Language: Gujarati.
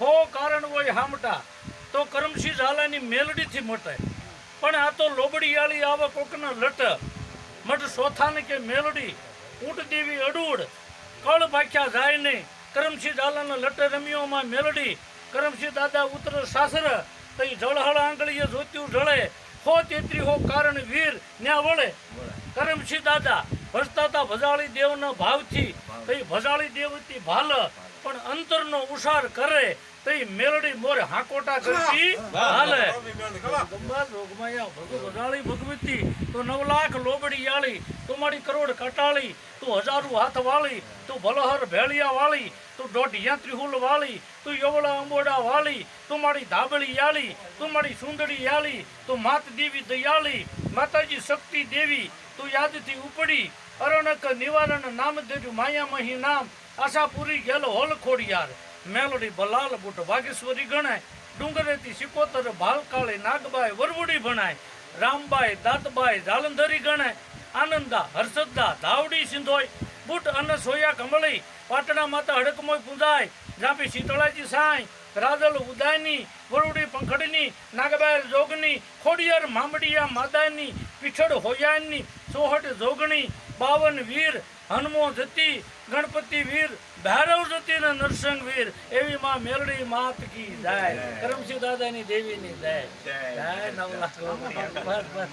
હો કારણ હોય હામટા તો કરમશી ઝાલાની મેલડીથી મટાય. પણ આ તો લોબડીયાળી આવે કોકના લટ મઠ સોથાને કે મેલડી ઊંટ દેવી અડૂડ કળ ભાખ્યા જાય નહીં. કરમસિંહ ઝાલાના લટ રમ્યોમાં મેલડી કરમશી દાદા ઉતર સાસર તઈ જળહળ આંગળીએ જોત્યું જળે. હો તેત્રી હો કારણ વીર ન્યા વળે. કરમસિંહ દાદા ભજતાતા ભજાળી દેવના ભાવથી તઈ ભજાળી દેવતી ભાલ પણ અંતરનો ઉસાર કરે તઈ મેલડી મોર હાકોટા કરતી હાલે. ભગુ ભગવતી તો નવ લાખ લોબડી આળી તું મારી કરોડ કટાળી તું હજારો હાથ વાળી તું ભલહર ભેળિયા વાળી તું દોઢિયા ત્રિહુલ વાળી તું યવળા અંબોડા વાળી તું મારી ધાબળી યાળી તું મારી સુંદરી યાળી તું માત દેવી દયાળી માતાજી શક્તિ દેવી તું યાદથી ઉપડી અરણક નિવારણ નામ દેજુ માયા મહી નામ આશાપુરી ગેલો હોલ ખોડિયાર. મેલડી બલાલ બુટ વાગેશ્વરી ગણાય. ડુંગરેથી સિકોતર ભાલકાળી નાગબાઈ વરવડી ભણાય. રામબાઈ, દાંતબાઈ, જાલંધરી ગણાય. આનંદા, હર્ષદા, ધાવડી સિંધોય. બુટ અન સોયા કમળી. પાટણા માતા હડકમોય પૂંજાય. જાપી શીતળાજી સાંઈ રાદલ ઉદાયની વરુડી પંખડની નાગબાર જોગની ખોડિયાર મામડિયા માદાની પીછડ હોયાની સોહટ જોગણી બાવન વીર હનુમો જતી ગણપતિ વીર ભૈરવ જતી ને નરસિંહ વીર એવી માં મેલડી માત કી જાય. કરમસિંહ દાદાની દેવીની જાય. જાય. નવલા બસ બસ.